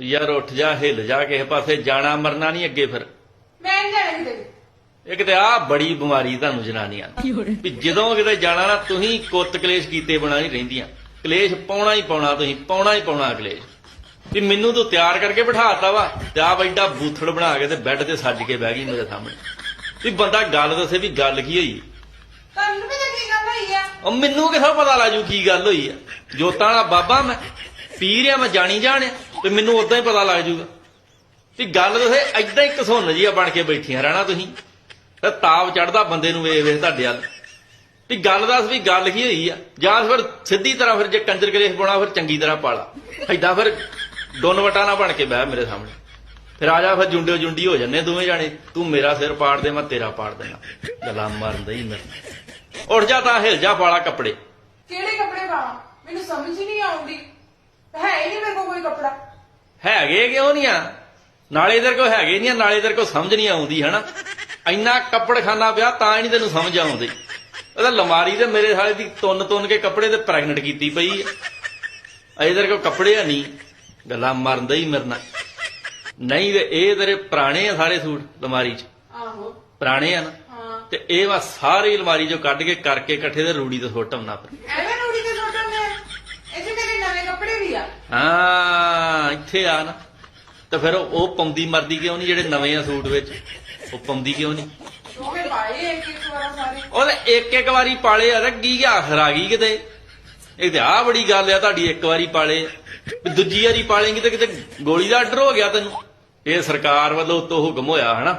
ਯਾਰ ਉੱਠ ਜਾ ਹਿੱਲ ਜਾ ਕਿਸੇ ਪਾਸੇ ਜਾਣਾ ਮਰਨਾ ਨਹੀਂ ਅੱਗੇ ਫਿਰ। ਮੈਂ ਨਹੀਂ ਜਾਣਾ ਕਿਤੇ ਵੀ। ਇੱਕ ਤੇ ਆ ਬੜੀ ਬਿਮਾਰੀ ਤੁਹਾਨੂੰ ਜਨਾਨੀਆਂ ਨੂੰ। ਵੀ ਜਦੋਂ ਕਿਤੇ ਜਾਣਾ ਨਾ ਤੁਸੀਂ ਕੁੱਤ ਕਲੇਸ਼ ਕੀਤੇ ਬਣਾ ਨਹੀਂ ਰਹਿੰਦੀਆਂ। ਕਲੇਸ਼ ਪਾਉਣਾ ਹੀ ਪਾਉਣਾ ਤੁਸੀਂ ਪਾਉਣਾ ਹੀ ਪਾਉਣਾ ਕਲੇਸ਼। ਵੀ ਮੈਨੂੰ ਤੂੰ ਤਿਆਰ ਕਰਕੇ ਬਿਠਾਤਾ ਵਾ ਤੇ ਆ ਐਡਾ ਬੂਥੜ ਬਣਾ ਕੇ ਤੇ ਬੈੱਡ ਤੇ ਸੱਜ ਕੇ ਬਹਿ ਗਈ ਮੇਰੇ ਸਾਹਮਣੇ। ਵੀ ਬੰਦਾ ਗੱਲ ਦੱਸੇ ਵੀ ਗੱਲ ਕੀ ਹੋਈ? ਤੁਹਾਨੂੰ ਪਤਾ ਕੀ ਗੱਲ ਹੋਈ ਆ? ਉਹ ਮੈਨੂੰ ਕਿਥੋਂ ਪਤਾ ਲੱਜੂ ਕੀ ਗੱਲ ਹੋਈ ਆ? ਜੋਤਾਂ ਵਾਲਾ ਬਾਬਾ ਮੈਂ ਪੀਰ ਆ ਮੈਂ ਜਾਣੀ ਜਾਣਿਆ। ਤੇ ਮੈਨੂੰ ਉਦਾਂ ਹੀ ਪਤਾ ਲੱਗ ਜੂਗਾ ਵੀ ਗੱਲ ਤੁਸੀਂ ਐਦਾਂ ਹੀ ਘਸੁੰਨ ਜੀਆ ਬਣ ਕੇ ਬੈਠੀਆਂ, ਰਹਿਣਾ ਤੁਸੀਂ। ਤੇ ਤਾਪ ਚੜਦਾ ਬੰਦੇ ਨੂੰ ਵੇਖ ਵੇਖ ਤੁਹਾਡੇ ਵੱਲ। ਵੀ ਗੱਲ ਦੱਸ ਵੀ ਗੱਲ ਕੀ ਹੋਈ ਆ? ਜਾਂ ਫਿਰ ਸਿੱਧੀ ਤਰ੍ਹਾਂ ਫਿਰ ਜੇ ਕੰਜਰ ਕਲੇਸ਼ ਪਾਉਣਾ, ਫਿਰ ਚੰਗੀ ਤਰ੍ਹਾਂ ਪਾਲਾ ਐਦਾਂ ਫਿਰ ਡੋਨ ਵਟਾ ਨਾ ਬਣ ਕੇ ਬਹਿ ਮੇਰੇ ਸਾਹਮਣੇ। ਫਿਰ ਆ ਜਾ ਫਿਰ ਜੁੰਡੇ ਜੁੰਡੀ ਹੋ ਜੰਨੇ ਦੋਵੇਂ ਜਾਣੇ। ਤੂੰ ਮੇਰਾ ਸਿਰ ਪਾੜ ਦੇ, ਮੈਂ ਤੇਰਾ ਪਾੜ ਦੇਣਾ। ਗੱਲਾਂ ਮਾਰਦਾ ਹੀ ਮੇਰੇ। ਉੱਠ ਜਾ ਤਾਂ ਹਿਲ ਜਾ ਪਾਲਾ ਕੱਪੜੇ। ਕਿਹੜੇ ਕੱਪੜੇ ਪਾਵਾਂ? ਮੈਨੂੰ ਸਮਝ ਹੀ ਨਹੀਂ ਆਉਂਦੀ। ਹੈ ਹੀ ਨਹੀਂ ਮੇਰੇ ਕੋਲ ਕੋਈ ਕੱਪੜਾ। ਹੈਗੇ ਕਿਉਂ ਨਹੀਂ ਆ? ਨਾਲੇ ਇਧਰ ਕੋ ਹੈਗੇ ਨਹੀਂ ਆ, ਨਾਲੇ ਇਧਰ ਕੋ ਸਮਝ ਨਹੀਂ ਆਉਂਦੀ ਹਨਾ? ਇੰਨਾ ਕੱਪੜਖਾਨਾ ਪਿਆ ਤਾਂ ਹੀ ਨਹੀਂ ਤੈਨੂੰ ਸਮਝ ਆਉਂਦੀ। ਉਹਦਾ ਲਮਾਰੀ ਤੇ ਮੇਰੇ ਸਾਲੇ ਦੀ ਤੁੰਨ ਤੁੰਨ ਕੇ ਕੱਪੜੇ ਤੇ ਪ੍ਰੈਗਨੈਂਟ ਕੀਤੀ ਪਈ ਆ। ਇਧਰ ਕੋ ਕੱਪੜੇ ਆ ਨਹੀਂ। ਗੱਲਾਂ ਮਰਦਾ ਹੀ ਮਰਨਾ ਨਹੀਂ ਤੇ ਇਹ ਤੇਰੇ ਪੁਰਾਣੇ ਆ ਸਾਰੇ ਸੂਟ ਲਮਾਰੀ 'ਚ। ਆਹੋ। ਪੁਰਾਣੇ ਆ ਨਾ? ਹਾਂ। ਤੇ ਇਹ ਵਾ ਸਾਰੀ ਅਲਮਾਰੀ 'ਚੋਂ ਕੱਢ ਕੇ ਕਰਕੇ ਇਕੱਠੇ ਤੇ ਰੂੜੀ ਤੇ ਸੁੱਟ ਆਉਣਾ ਫਿਰ। ਐਵੇਂ ਰੂੜੀ ਤੇ ਸੁੱਟਣ ਦੇ ਇੱਥੇ ਮੇਰੇ ਨਵੇਂ ਕੱਪੜੇ ਵੀ ਆ। ਹਾਂ ਇੱਥੇ ਆ ਨਾ। ਤੇ ਫਿਰ ਉਹ ਪਾਉਂਦੀ ਮਰਦੀ ਕਿਉਂ ਨਹੀਂ ਜਿਹੜੇ ਨਵੇਂ ਆ ਸੂਟ ਵਿੱਚ? ਉਹ ਪਾਉਂਦੀ ਕਿਉਂ ਨਹੀਂ? ਦੋਵੇਂ ਪਾਏ ਇੱਕ ਇੱਕ ਵਾਰ ਸਾਰੇ। ਉਹਦੇ ਇੱਕ ਇੱਕ ਵਾਰੀ ਪਾਲੇ ਆ ਤੇ ਕੀ ਆਖਰ ਆ ਗਈ ਕਿਤੇ? ਇਹ ਤੇ ਆ ਬੜੀ ਗੱਲ ਆ ਤੁਹਾਡੀ ਇੱਕ ਵਾਰੀ ਪਾਲੇ। ਦੂਜੀ ਵਾਰੀ ਪਾਲੇਂਗੀ ਤੇ ਕਿਤੇ ਗੋਲੀ ਦਾ ਆਰਡਰ ਹੋ ਗਿਆ ਤੈਨੂੰ। ਇਹ ਸਰਕਾਰ ਵੱਲੋਂ ਉਤੋਂ ਹੁਕਮ ਹੋਇਆ ਹਨਾ?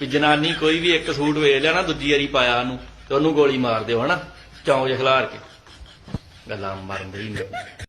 ਵੀ ਜਨਾਨੀ ਕੋਈ ਵੀ ਇੱਕ ਸੂਟ ਵੇਚ ਲਿਆ ਨਾ ਦੂਜੀ ਵਾਰੀ ਪਾਇਆ ਉਹਨੂੰ ਤੇ ਉਹਨੂੰ ਗੋਲੀ ਮਾਰ ਦਿਓ ਹਨਾ? ਚੌਂਕ ਖਿਲਾਰ ਕੇ। ਗੱਲਾਂ ਮਰਨ ਦੇ ਹੀ